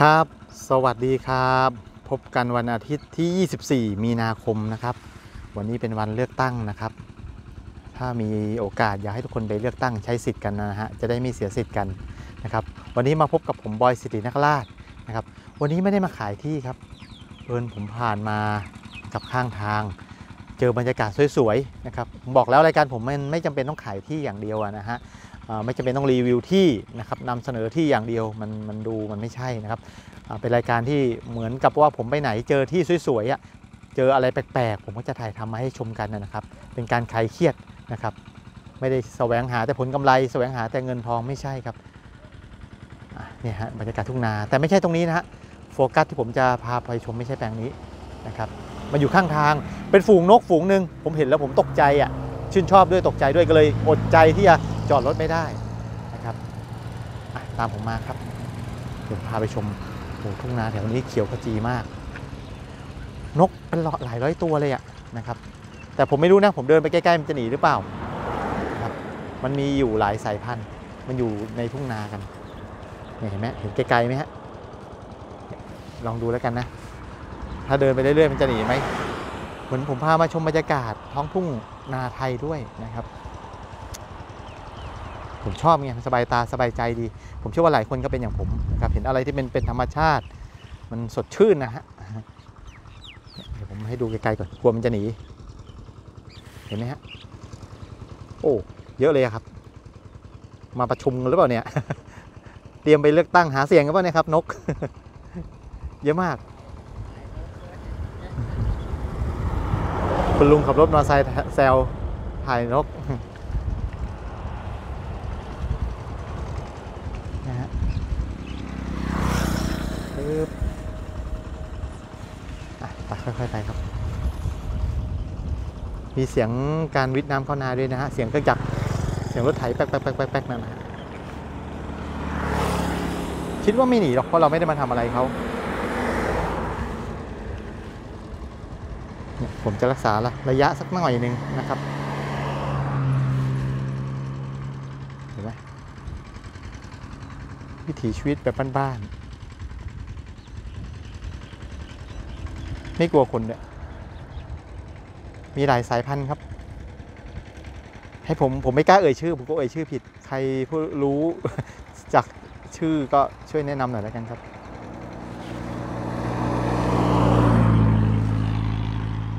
ครับ สวัสดีครับ พบกันวันอาทิตย์ที่ 24 มีนาคมนะครับ วันนี้เป็นวันเลือกตั้งนะครับ ถ้ามีโอกาสอยากให้ทุกคนไปเลือกตั้งใช้สิทธิ์กันนะฮะ จะได้ไม่เสียสิทธิ์กันนะครับ วันนี้มาพบกับผมบอยสิรินคราชนะครับ วันนี้ไม่ได้มาขายที่ครับเอิญผมผ่านมากับข้างทาง เจอบรรยากาศสวยๆนะครับ บอกแล้วรายการผมมันไม่จำเป็นต้องขายที่อย่างเดียวนะฮะ ไม่จำเป็นต้องรีวิวที่นะครับนำเสนอที่อย่างเดียวมันมันดูมันไม่ใช่นะครับเป็นรายการที่เหมือนกับว่าผมไปไหนเจอที่สวยๆเจออะไรแปลกๆ ผมก็จะถ่ายทำมาให้ชมกันนะครับ เป็นการคลายเครียดนะครับ ไม่ได้แสวงหาแต่ผลกำไรแสวงหาแต่เงินทองไม่ใช่ครับเนี่ยฮะบรรยากาศทุ่งนาแต่ไม่ใช่ตรงนี้นะฮะโฟกัสที่ผมจะพาไปชมไม่ใช่แปลงนี้นะครับมันอยู่ข้างทางเป็นฝูงนกฝูงหนึ่งผมเห็นแล้วผมตกใจอะชื่นชอบด้วยตกใจด้วยก็เลยอดใจที่จะ จอดรถไม่ได้นะครับตามผมมาครับเดี๋ยวพาไปชมโอ้ทุ่งนาแถวนี้เขียวขจีมาก นกเป็นหลายร้อยตัวเลยอะนะครับ แต่ผมไม่รู้นะ ผมเดินไปใกล้ๆมันจะหนีหรือเปล่าครับมันมีอยู่หลายสายพันธุ์ มันอยู่ในทุ่งนากันเห็นไหมเห็นไกลๆไหมฮะลองดูแล้วกันนะ ถ้าเดินไปเรื่อยๆมันจะหนีไหมเหมือนผมพามาชมบรรยากาศท้องทุ่งนาไทยด้วยนะครับ ผมชอบไงสบายตาสบายใจดี ผมเชื่อว่าหลายคนก็เป็นอย่างผมนะครับเห็นอะไรที่เป็นเป็นธรรมชาติ มันสดชื่นนะฮะเดี๋ยวผมให้ดูไกลๆก่อนกลัวมันจะหนี เห็นไหมฮะโอ้เยอะเลยครับ มาประชุมกันหรือเปล่าเนี่ย เตรียมไปเลือกตั้งหาเสียงกันเปล่าเนี่ยครับ นก เยอะมากคุณลุงขับรถมอเตอร์ไซค์แซวถ่ายนก นะฮะปึ๊บอะไปค่อยๆไปครับ มีเสียงการวิทน้ำเข้านาด้วยนะฮะ เสียงเครื่องจักรเสียงรถไถแป๊กแป๊กแป๊กแป๊กแป๊กนั่นนะฮะคิดว่าไม่หนีหรอกเพราะเราไม่ได้มาทำอะไรเขาผมจะรักษาละระยะสักหน่อยหนึ่งนะครับ เห็นไหม วิถีชีวิตแบบบ้านๆ ไม่กลัวคนเนี่ยมีหลายสายพันธุ์ครับ ให้ผมผมไม่กล้าเอ่ยชื่อ ผมก็เอ่ยชื่อผิด ใครผู้รู้จากชื่อก็ช่วยแนะนำหน่อยแล้วกันครับ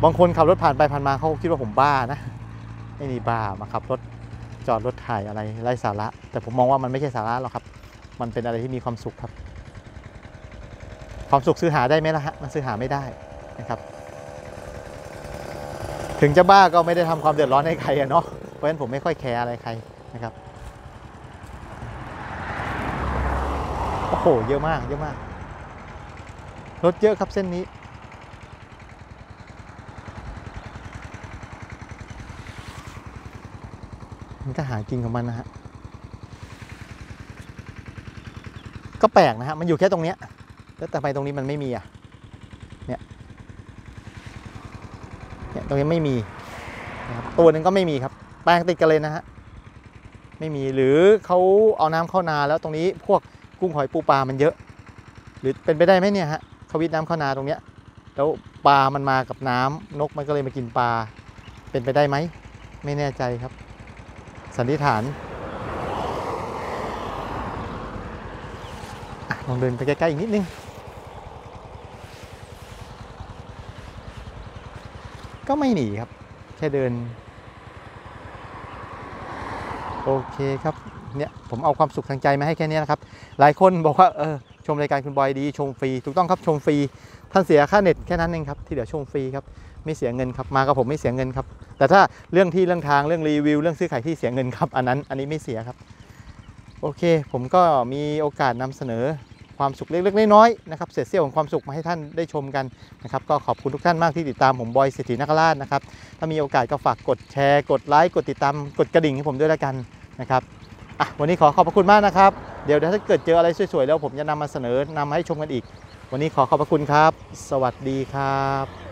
บางคนขับรถผ่านไปผ่านมาเขาคิดว่าผมบ้านะไม่มีบ้ามาขับรถจอดรถถ่ายอะไรไร้สาระ แต่ผมมองว่ามันไม่ใช่สาระหรอกครับ มันเป็นอะไรที่มีความสุขครับ ความสุขซื้อหาได้ไหมล่ะฮะมันซื้อหาไม่ได้นะครับ ถึงจะบ้าก็ไม่ได้ทำความเดือดร้อนให้ใครอะเนาะเพราะฉะนั้นผมไม่ค่อยแคร์อะไรใครนะครับโอ้โหเยอะมากเยอะมากรถเยอะครับเส้นนี้มันก็หากินของมันนะฮะ ก็แปลกนะฮะมันอยู่แค่ตรงเนี้ยแล้วแต่ทำไมตรงนี้มันไม่มีอะเนี่ยเนี่ยตรงนี้ไม่มีนะครับตัวหนึ่งก็ไม่มีครับ แปลงติดกันเลยนะฮะไม่มีหรือเขาเอาน้ำเข้านาแล้วตรงนี้พวกกุ้งหอยปูปลามันเยอะ หรือเป็นไปได้ไหมเนี่ยฮะเขาวิทน้ำเข้านาตรงเนี้ยแล้วปลามันมากับน้ำนกมันก็เลยมากินปลาเป็นไปได้ไหมไม่แน่ใจครับ สันนิษฐานอะ ลองเดินไปใกล้ๆอีกนิดนึง ก็ไม่หนีครับ แค่เดิน โอเคครับเนี่ยผมเอาความสุขทางใจมาให้แค่นี้นะครับ หลายคนบอกว่าเออชมรายการคุณบอยดี ชมฟรี ถูกต้องครับชมฟรีท่านเสียค่าเน็ตแค่นั้นเองครับที่เหลือชมฟรีครับไม่เสียเงินครับมากับผมไม่เสียเงินครับ แต่ถ้าเรื่องที่เรื่องทางเรื่องรีวิว เรื่องซื้อขายที่เสียเงินครับ อันนั้นอันนี้ไม่เสียครับ โอเค ผมก็มีโอกาสนำเสนอ ความสุขเล็กๆน้อยๆนะครับเศษเสี้ยวของความสุขมาให้ท่านได้ชมกันนะครับก็ขอบคุณทุกท่านมากที่ติดตามผมบอยเศรษฐีนักราชนะครับถ้ามีโอกาสก็ฝากกดแชร์ กดไลค์กดติดตามกดกระดิ่งให้ผมด้วยแล้วกันนะครับอะวันนี้ขอขอบพระคุณมากนะครับ เดี๋ยวถ้าเกิดเจออะไรสวยๆแล้วผมจะนำมาเสนอนำมาให้ชมกันอีก วันนี้ขอขอบพระคุณครับ สวัสดีครับ